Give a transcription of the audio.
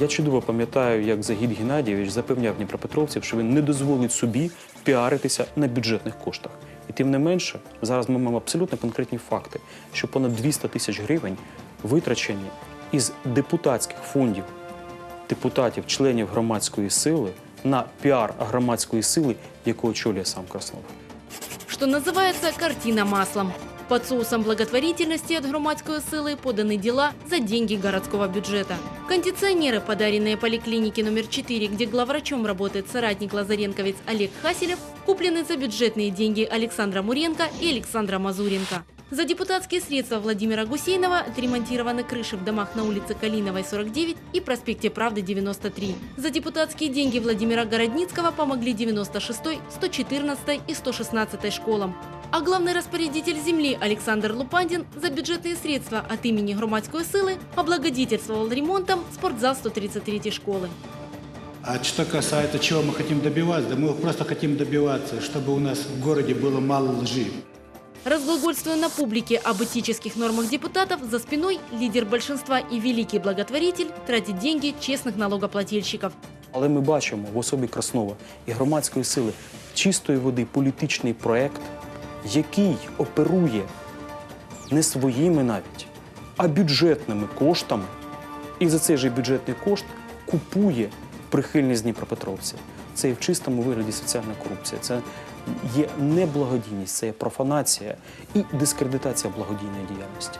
Я чудово пам'ятаю, як Загід Геннадійович запевняв дніпропетровців, що він не дозволить собі піаритися на бюджетних коштах. І тим не менше, зараз ми маємо абсолютно конкретні факти, що понад 200 тисяч гривень витрачені із депутатських фондів депутатів, членів громадської сили на піар громадської сили, яку очолює сам Краснов. Что называется картина маслом. Под соусом благотворительности от громадской силы поданы дела за деньги городского бюджета. Кондиционеры, подаренные поликлинике номер 4, где главврачом работает соратник Лазаренковец Олег Хасилев, куплены за бюджетные деньги Александра Муренко и Александра Мазуренко. За депутатские средства Владимира Гусейнова отремонтированы крыши в домах на улице Калиновой, 49 и проспекте Правды, 93. За депутатские деньги Владимира Городницкого помогли 96-й, 114-й и 116-й школам. А главный распорядитель земли Александр Лупандин за бюджетные средства от имени громадской силы облагодетельствовал ремонтом спортзал 133 школы. А что касается чего мы хотим добиваться, да мы просто хотим добиваться, чтобы у нас в городе было мало лжи. Разглагольствуя на публике об этических нормах депутатов, за спиной лидер большинства и великий благотворитель тратит деньги честных налогоплательщиков. Але ми бачимо в особі Краснова і громадської сили чистої води політичний проект, який оперує не своїми навіть, а бюджетними коштами. І за цей же бюджетний кошт купує прихильність Дніпропетровців. Це є в чистому вигляді соціальна корупція. Це є не благодійність, це є профанація і дискредитація благодійної діяльності.